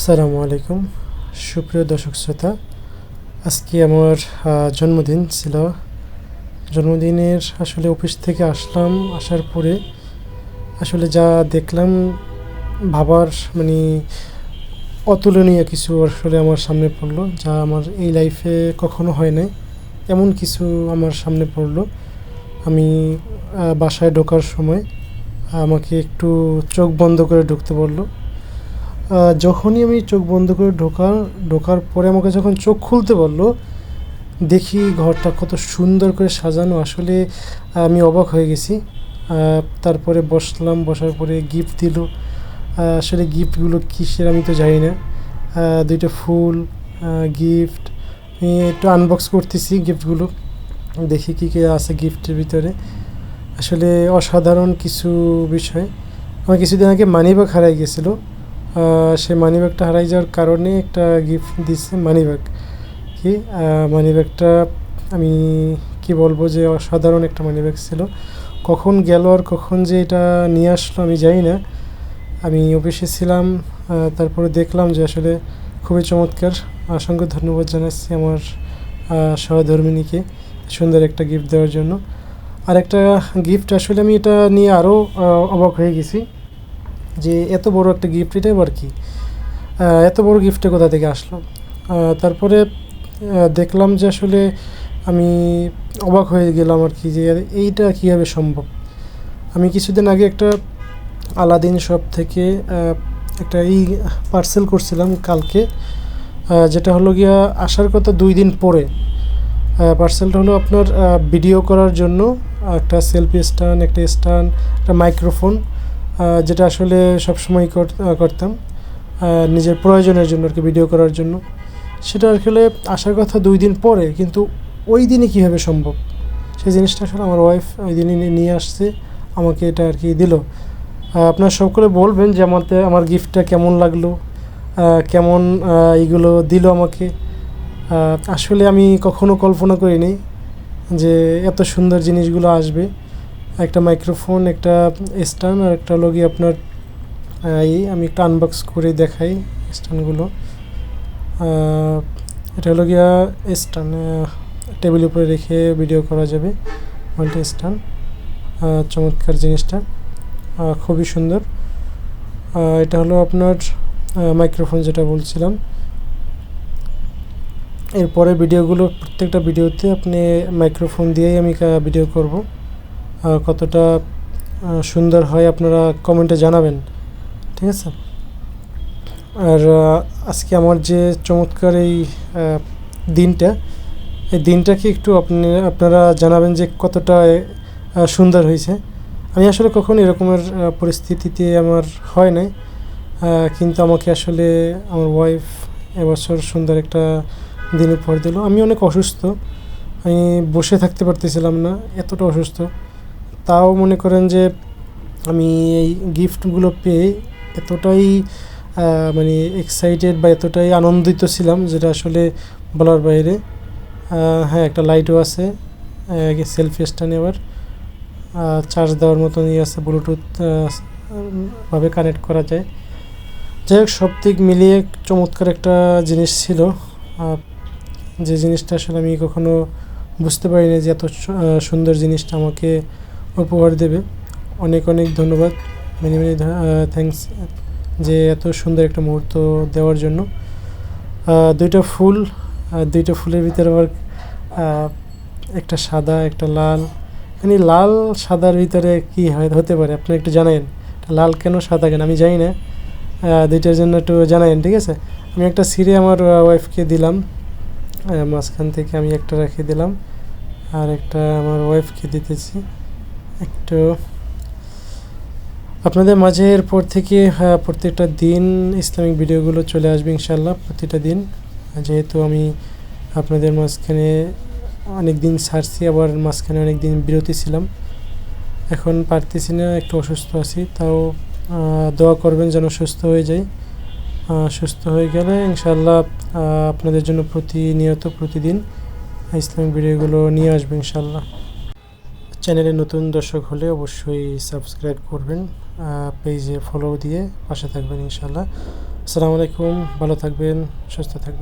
আসসালামু আলাইকুম। সুপ্রিয় দর্শক শ্রোতা, আজকে আমার জন্মদিন ছিল। জন্মদিনের আসলে অফিস থেকে আসলাম, আসার পরে আসলে যা দেখলাম, ভাবার মানে অতুলনীয় কিছু আসলে আমার সামনে পড়ল, যা আমার এই লাইফে কখনো হয় নাই। এমন কিছু আমার সামনে পড়ল। আমি বাসায় ঢোকার সময় আমাকে একটু চোখ বন্ধ করে ঢুকতে বলল। যখনই আমি চোখ বন্ধ করে ঢোকার ঢোকার পরে আমাকে যখন চোখ খুলতে বলল, দেখি ঘরটা কত সুন্দর করে সাজানো। আসলে আমি অবাক হয়ে গেছি। তারপরে বসলাম, বসার পরে গিফট দিল। আসলে গিফটগুলো কিসের আমি তো জানি না। দুইটা ফুল গিফট আমি একটু আনবক্স করতেছি গিফটগুলো দেখি কী কী আছে গিফটের ভিতরে। আসলে অসাধারণ কিছু বিষয়। আমার কিছুদিন আগে মানি ব্যাগ হারাই গেছিল। সেই মানি ব্যাগটা হারাই যাওয়ার কারণে একটা গিফট দিচ্ছে মানি ব্যাগ কি? মানি ব্যাগটা আমি কি বলব যে অসাধারণ একটা মানি ব্যাগ ছিল। কখন গেল আর কখন যে এটা নিয়ে আসলো আমি জানি না। আমি অফিসে ছিলাম তারপরে দেখলাম যে আসলে খুবই চমৎকার। অসংখ্য ধন্যবাদ জানাচ্ছি আমার সহধর্মিনীকে সুন্দর একটা গিফট দেওয়ার জন্য। আর একটা গিফট আসলে আমি এটা নিয়ে আরও অবাক হয়ে গেছি। যে এত বড় একটা গিফট এটাই আবার কি? এত বড় গিফটটা কোথা থেকে আসলো? তারপরে দেখলাম যে আসলে আমি অবাক হয়ে গেলাম আর কি যে এইটা কীভাবে সম্ভব? আমি কিছুদিন আগে একটা আলাদিন শপ থেকে একটা এই পার্সেল করছিলাম কালকে যেটা হলো গিয়া আসার কথা দুই দিন পরে। পার্সেলটা হলো আপনার ভিডিও করার জন্য একটা সেলফি স্ট্যান্ড একটা স্ট্যান্ড একটা মাইক্রোফোন যেটা আসলে সবসময় করতাম। নিজের প্রয়োজনের জন্য আর কি ভিডিও করার জন্য। সেটা আসলে আসার কথা দুই দিন পরে, কিন্তু ওই দিনে কীভাবে সম্ভব? সেই জিনিসটা আসলে আমার ওয়াইফ ওই দিনই নিয়ে আসছে, আমাকে এটা আর কি দিল। আপনার সকলে বলবেন যে আমাতে আমার গিফটটা কেমন লাগল? কেমন এইগুলো দিল আমাকে? আসলে আমি কখনো কল্পনা করিনি যে এত সুন্দর জিনিসগুলো আসবে। একটা মাইক্রোফোন একটা স্ট্যান্ড আর একটা হলো গিয়ে আপনার এই আমি একটা আনবক্স করে দেখাই স্ট্যান্ডগুলো এটা হলো গিয়া স্ট্যান্ড টেবিলের উপরে রেখে ভিডিও করা যাবে মাল্টি স্ট্যান্ড চমৎকার জিনিসটা খুবই সুন্দর। এটা হলো আপনার মাইক্রোফোন যেটা বলছিলাম। এরপরে ভিডিওগুলো প্রত্যেকটা ভিডিওতে আপনি মাইক্রোফোন দিয়েই আমি ভিডিও করব। কতটা সুন্দর হয় আপনারা কমেন্টে জানাবেন। ঠিক আছে? আর আজকে আমার যে চমৎকার এই দিনটা, এই দিনটাকে একটু আপনি, আপনারা জানাবেন যে কতটা সুন্দর হয়েছে। আমি আসলে কখনো এরকমের পরিস্থিতিতে আমার হয় নাই কিন্তু আমাকে আসলে আমার ওয়াইফ এবছর সুন্দর একটা দিন উপহার দিল। আমি অনেক অসুস্থ, আমি বসে থাকতে পারতেছিলাম না, এতটা অসুস্থ। তাও মনে করেন যে আমি এই গিফটগুলো পেয়ে এতটাই মানে এক্সাইটেড বা এতটাই আনন্দিত ছিলাম যেটা আসলে বলার বাইরে। হ্যাঁ একটা লাইটও আছে সেলফি স্ট্যান্ড এবার চার্জ দেওয়ার মতন ইয়ে আছে ব্লুটুথ ভাবে কানেক্ট করা যায়। যাই হোক, সব দিক মিলিয়ে চমৎকার একটা জিনিস ছিল। যে জিনিসটা আসলে আমি কখনো বুঝতে পারিনি যে এত সুন্দর জিনিসটা আমাকে উপহার দেবে। অনেক অনেক ধন্যবাদ। মেনি মেনি থ্যাংকস যে এত সুন্দর একটা মুহূর্ত দেওয়ার জন্য। দুইটা ফুল দুইটা ফুলের ভিতরে আবার একটা সাদা, একটা লাল। মানে লাল সাদার ভিতরে কি হয়, হতে পারে? আপনি একটু জানাবেন লাল কেন সাদা কেন? আমি জানি না। দুইটার জন্য একটু জানাইন ঠিক আছে? আমি একটা সিরে আমার ওয়াইফকে দিলাম। মাঝখান থেকে আমি একটা রেখে দিলাম। আর একটা আমার ওয়াইফকে দিতেছি। একটু আপনাদের মাঝে এরপর থেকে আহ, প্রত্যেকটা দিন ইসলামিক ভিডিওগুলো চলে আসবে ইনশাল্লাহ প্রতিটা দিন। যেহেতু আমি আপনাদের মাঝখানে অনেক দিন ছাড়ছি আবার মাঝখানে অনেক দিন বিরতি ছিলাম। এখন পারতেছি না একটু অসুস্থ আছি তাও দোয়া করবেন যেন সুস্থ হয়ে যাই। সুস্থ হয়ে গেলে ইনশাল্লাহ আপনাদের জন্য প্রতিনিয়ত প্রতিদিন ইসলামিক ভিডিওগুলো নিয়ে আসবে ইনশাল্লাহ চ্যানেলে নতুন দর্শক হলে অবশ্যই সাবস্ক্রাইব করবেন পেজে ফলো দিয়ে পাশে থাকবেন ইনশাল্লাহ আসসালামু আলাইকুম, ভালো থাকবেন, সুস্থ থাকবেন।